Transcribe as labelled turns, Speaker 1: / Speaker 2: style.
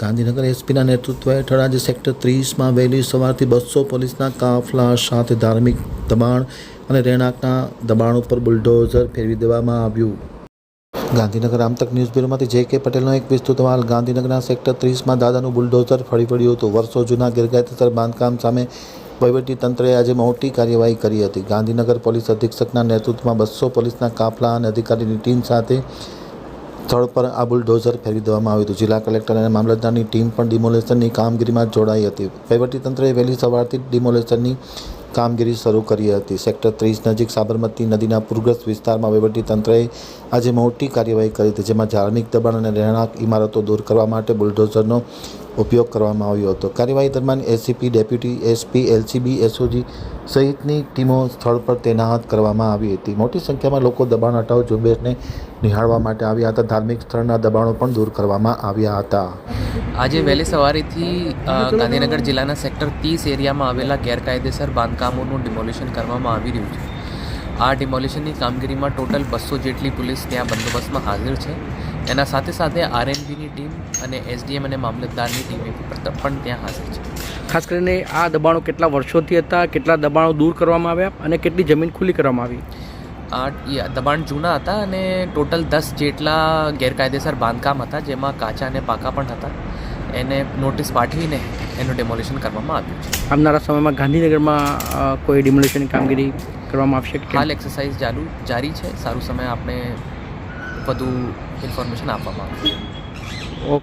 Speaker 1: ગાંધીનગર એસપીના નેતૃત્વ હેઠળ આજે સેક્ટર ત્રીસમાં વહેલી સવારથી બસો પોલીસના કાફલા, સાથે ધાર્મિક દબાણ અને રહેણાંકના દબાણ ઉપર બુલડોઝર ફેરવી દેવામાં આવ્યું. ગાંધીનગર આમતક ન્યૂઝ બ્યુરોમાંથી જે કે પટેલનો એક વિસ્તૃત અહેવાલ, ગાંધીનગરના સેક્ટર ત્રીસમાં દાદાનું બુલડોઝર ફળી પડ્યું હતું. વર્ષો જૂના ગેરકાયદેસર બાંધકામ સામે તંત્રએ આજે મોટી કાર્યવાહી કરી હતી. ગાંધીનગર પોલીસ અધિક્ષકના નેતૃત્વમાં બસો પોલીસના કાફલા અને અધિકારીની ટીમ સાથે સ્થળ પર આ બુલડોઝર ફેરવી દેવામાં આવ્યું હતું. જિલ્લા કલેક્ટર અને મામલતદારની ટીમ પણ ડિમોલેશનની કામગીરીમાં જોડાઈ હતી. વહીવટીતંત્રએ વહેલી સવારથી ડિમોલેશનની કામગીરી શરૂ કરી હતી. સેક્ટર ત્રીસ નજીક સાબરમતી નદીના પૂરગ્રસ્ત વિસ્તારમાં વહીવટીતંત્રએ આજે મોટી કાર્યવાહી કરી હતી, જેમાં ધાર્મિક દબાણ અને રહેણાંક ઇમારતો દૂર કરવા માટે બુલડોઝરનો ઉપયોગ કરવામાં આવ્યો હતો. કાર્યવાહી દરમિયાન ACP deputy SP, LCB, SOG સહિતની ટીમો સ્થળ પર તૈનાત કરવામાં આવી હતી. મોટી સંખ્યામાં લોકો દબાણ હટાવ, ઝુંબેશને નિહાળવા માટે આવ્યા હતા. ધાર્મિક સ્થળના દબાણો પણ દૂર કરવામાં આવ્યા હતા.
Speaker 2: આજે વહેલી સવારેથી ગાંધીનગર જિલ્લાના સેક્ટર ત્રીસ એરિયામાં આવેલા ગેરકાયદેસર બાંધકામોનું ડિમોલિશન કરવામાં આવી રહ્યું છે. આ ડિમોલિશનની કામગીરીમાં ટોટલ બસો જેટલી પોલીસ ત્યાં બંદોબસ્તમાં હાજર છે. એના સાથે સાથે આરએનબીની ટીમ અને એસડીએમ અને મામલતદારની ટીમે પણ ત્યાં હાજર છે.
Speaker 3: ખાસ કરીને આ દબાણો કેટલા વર્ષોથી હતા કેટલા દબાણો દૂર કરવામાં આવ્યા અને કેટલી જમીન ખુલ્લી કરવામાં આવી?
Speaker 2: આ દબાણ જૂના હતા અને ટોટલ દસ જેટલા ગેરકાયદેસર બાંધકામ હતા જેમાં કાચા અને પાકા પણ હતા. એને નોટિસ પાઠવીને એનું ડેમોલિશન કરવામાં આવ્યું છે.
Speaker 3: આવનારા સમયમાં ગાંધીનગરમાં કોઈ ડિમોલેશનની કામગીરી કરવામાં આવશે?
Speaker 2: હાલ એક્સરસાઇઝ ચાલુ જારી છે. સારું સમય આપણે વધુ ઇન્ફોર્મેશન આપવામાં આવશે.